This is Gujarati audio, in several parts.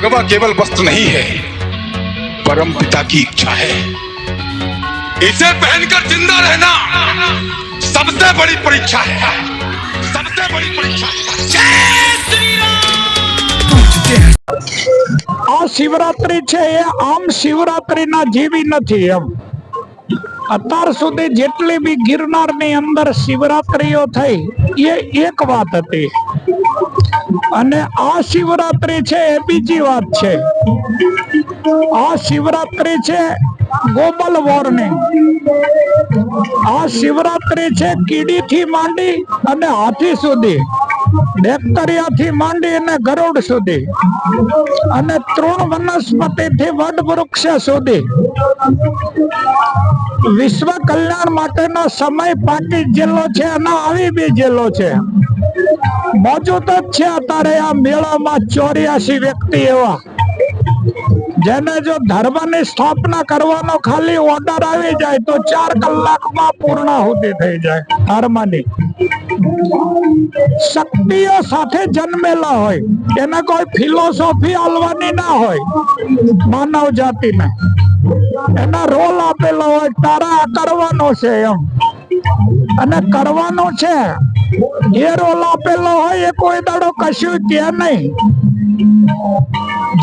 भगवा केवल वस्त्र नहीं है परम पिता की इच्छा है इसे पहनकर जिंदा रहना सबसे बड़ी परीक्षा है सबसे बड़ी परीक्षा है આ શિવરાત્રી છે એ આમ શિવરાત્રીના જેવી નથી એમ અત્યાર સુધી જેટલી બી ગિરનારની અંદર શિવરાત્રીઓ થઈ એ એક વાત હતી અને આ શિવરાત્રી છે એ બીજી વાત છે. આ શિવરાત્રી છે ગ્લોબલ વોર્મિંગ આ શિવરાત્રી છે કીડીથી માંડી અને હાથી સુધી, બેક્ટેરિયાથી માંડી અને ગરુડ સુધી, અને તૃણ વનસ્પતિથી વડ વૃક્ષ સુધી. વિશ્વ કલ્યાણ માટેનો સમય પાકી જિલ્લો છે અને આવી બી જિલ્લો છે. મોજૂદ જ છે અત્યારે આ મેળામાં ચોર્યાસી વ્યક્તિ એવા. જેને જો ધર્મની સ્થાપના કરવાનો ખાલી ઓર્ડર આવી જાય તો ચાર કલાકમાં પૂર્ણાહુતિ થઈ જાય ધર્મની. શક્તિઓ સાથે જન્મેલા હોય, એને કોઈ ફિલોસોફી આલવાની ના હોય, માનવ જાતિને. એના રોલ આપેલો હોય, તારા કરવાનો છે એમ. અને કરવાનું છે જે લાપેલો હોય એ કોઈ દાડો કશું કે નહીં.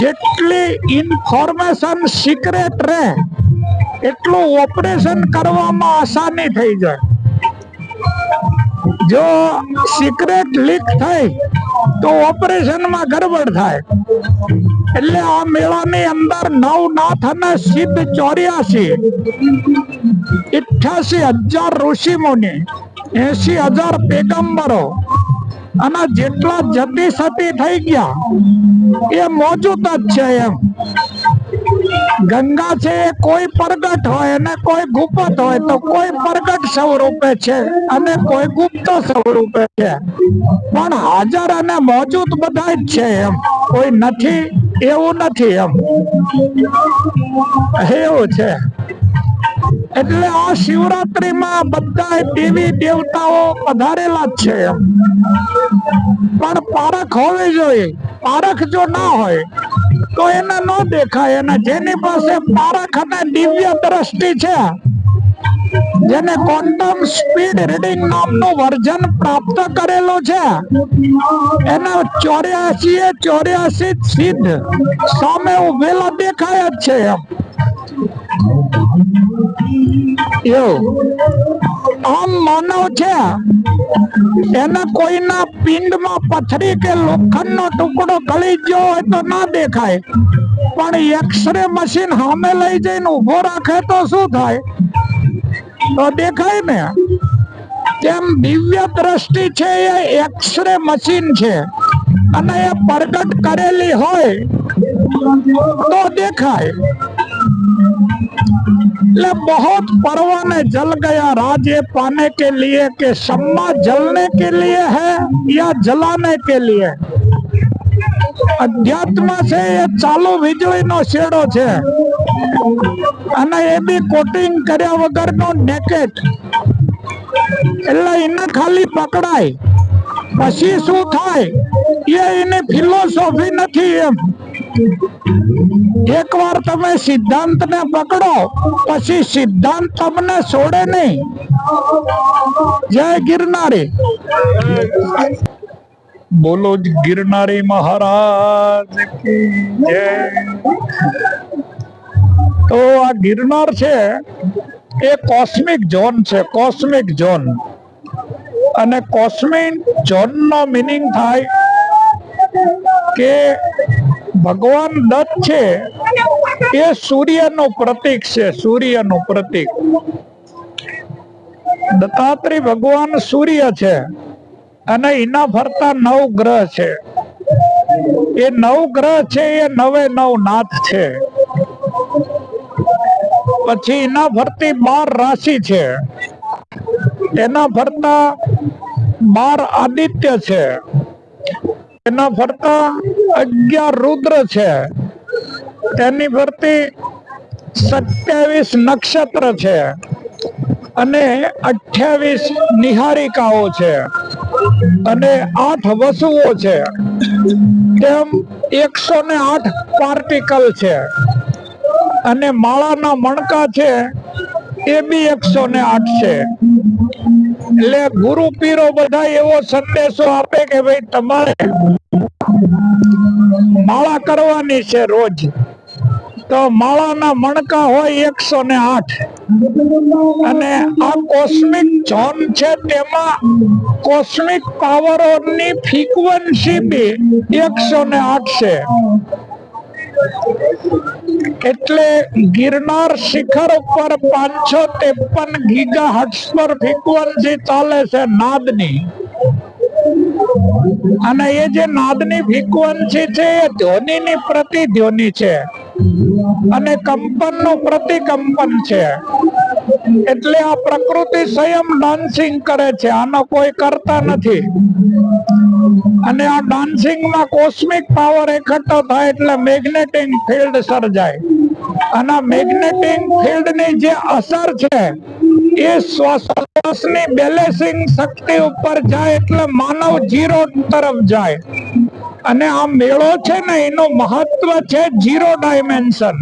જેટલી ઇન્ફોર્મેશન સિક્રેટ રહે, એટલું ઓપરેશન કરવામાં આસાની થઈ જાય. જો સિક્રેટ લીક થઈ તો ઓપરેશનમાં ગરબડ થાય. એટલે આ મેળાની અંદર નવ નાથ અને સિદ્ધ ચોર્યાસી અઠ્યાસી હજાર ઋષિ મુનિ એસી હજાર પેગંબરો અને જેટલા જતી સતી થઈ ગયા, એ મોજૂદ જ છે એમ. ગંગા છે કોઈ પ્રગટ હોય અને કોઈ ગુપ્ત હોય તો કોઈ પ્રગટ સ્વરૂપે છે અને કોઈ ગુપ્ત સ્વરૂપે છે. પણ હાજર અને મોજૂદ બધા જ છે એમ. કોઈ નથી, એવું નથી એમ. એવું છે. એટલે આ શિવરાત્રીમાં બધા દેવી દેવતાઓ પધારેલા જ છે. પણ પારખ હોવી જોઈએ. પારખ જો ના હોય, તો એને ન દેખાય. અને જેની પાસે પારખ અને દિવ્ય દ્રષ્ટિ છે, જેને ક્વોન્ટમ સ્પીડ રીડિંગ નામનું વર્જન પ્રાપ્ત કરેલું છે, એના ચોર્યાસી એ ચોર્યાસી સિદ્ધ સામે ઉભેલા દેખાય જ છે એમ. એવું આમ માનવ છે. એને કોઈના પિંડમાં પથરી કે લોખંડનો ટુકડો ગળી ગયો હોય તો ના દેખાય. પણ એક્સરે મશીન સામે લઈ જઈને ઊભો રાખે તો શું થાય? તો દેખાય ને? તેમ દિવ્ય દ્રષ્ટિ છે એ એક્સરે મશીન છે. અને એ પ્રગટ કરેલી હોય તો દેખાય. એટલે बहुत परवाने जल गया राज ये पाने के लिए कि सम्मा जलने के लिए है या जलाने के लिए અધ્યાત્મ છે એ ચાલુ વીજળીનો શેડો છે અને એ બી કોટિંગ કર્યા વગરનો નેકેટ એટલે એને ખાલી પકડાય પછી શું થાય એ એની ફિલોસોફી નથી એમ એકવાર તમે સિદ્ધાંત ને પકડો, પછી સિદ્ધાંત તમને છોડે નહીં. જય ગિરનારી. બોલો ગિરનારી મહારાજ તો આ ગિરનાર છે, એ કોસ્મિક ઝોન છે, કોસ્મિક ઝોન. અને કોસ્મિક ઝોન નો મિનિંગ થાય કે ભગવાન દત્ત છે, એ સૂર્યનું પ્રતીક છે, સૂર્યનું પ્રતીક. દત્તાત્રી ભગવાન સૂર્ય છે, અને એના ફરતા નવ ગ્રહ છે. એ નવ ગ્રહ છે, એ નવે નવ નાથ છે. પછી એના ફરતી બાર રાશિ છે. એના ફરતા બાર આદિત્ય છે. એના ફરતા અગિયાર રુદ્ર છે. તેની ફરતી સત્યાવીસ નક્ષત્ર છે અને અઠ્યાવીસ નિહારિકાઓ છે અને આઠ વસુઓ છે. તેમ એકસો ને આઠ પાર્ટિકલ છે અને માળાના મણકા છે એ બી એકસો ને આઠ છે. એટલે ગુરુ પીરો બધા એવો સંદેશો આપે કે ભાઈ તમારે માળા કરવાની છે રોજ. તો માળાના મણકા હોય એકસો ને આઠ. અને આ કોસ્મિક ઝોન છે તેમાં કોસ્મિક પાવરોની ફ્રીક્વન્સી બી એકસો ને આઠ છે. એટલે ગિરનાર શિખર ઉપર પાંચસો ત્રેપન ગીગા હર્ટ્સ પર ફ્રીક્વન્સી ચાલે છે નાદની. અને એ જે નાદની ફ્રીક્વન્સી છે, એ ધ્વનિની પ્રતિધ્વનિ છે. અને કંપનનું પ્રતિકંપન છે. એટલે આ પ્રકૃતિ સ્વયં ડાન્સિંગ કરે છે. આનો કોઈ કરતા નથી. અને આ ડાન્સિંગમાં કોસ્મિક પાવર એકઠો થાય એટલે મેગ્નેટિક ફિલ્ડ સર્જાય. અને મેગ્નેટિક ફિલ્ડની જે અસર છે, એ શ્વાસની બેલેન્સિંગ શક્તિ ઉપર જાય એટલે માનવ જીરો તરફ જાય. અને આ મેળો છે ને, એનું મહત્વ છે જીરો ડાયમેન્શન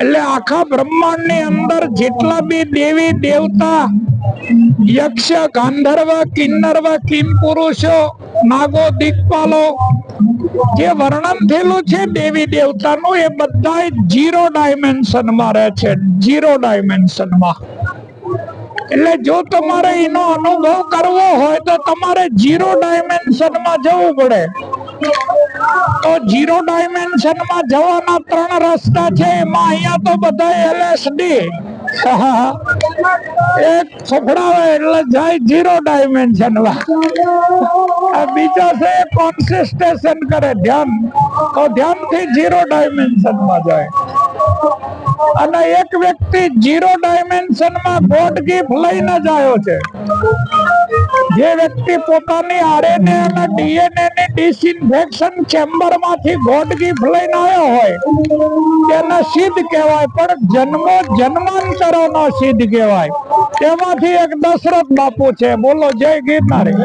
એટલે આખા બ્રહ્માંડની અંદર જેટલા બી દેવી, દેવતા, યક્ષ, ગાંધર્વ, કિન્નર્વ કિમ પુરુષો નાગો દીકપાલો જે વર્ણન થયેલું છે દેવી, દેવતાનું, એ બધા જીરો ડાયમેન્શનમાં રહે છે. જીરો ડાયમેન્શનમાં એટલે જો તમારે એનો અનુભવ કરવો હોય તો તમારે જીરો ડાયમેન્શનમાં જવું પડે. તો જીરો ડાયમેન્શનમાં જવાના ત્રણ રસ્તા છે. એમાં અહીંયા તો બધા એલએસડી એક ફફડાવે એટલે જાય જીરો ડાયમેન્શનમાં. આ બીજો છે કોન્સન્ટ્રેશન કરે ધ્યાન. તો ધ્યાનથી જીરો ડાયમેન્શનમાં જાય. અને એક વ્યક્તિ જીરો ડાયમેન્શનમાં ગોડ ગિફ્ટ લઈને જ આવ્યો છે. જે વ્યક્તિ પોતાની આરએનએ અને ડીએનએ ની ડિસઇન્ફેક્શન ચેમ્બરમાંથી ગોડ ગિફ્ટ લઈને આવ્યો હોય, તેને સિદ્ધ કહેવાય, પણ જન્મો જન્માંતરો નો સિદ્ધ કહેવાય. તેમાંથી એક દશરથ બાપુ છે. બોલો, જય ગિરનારી.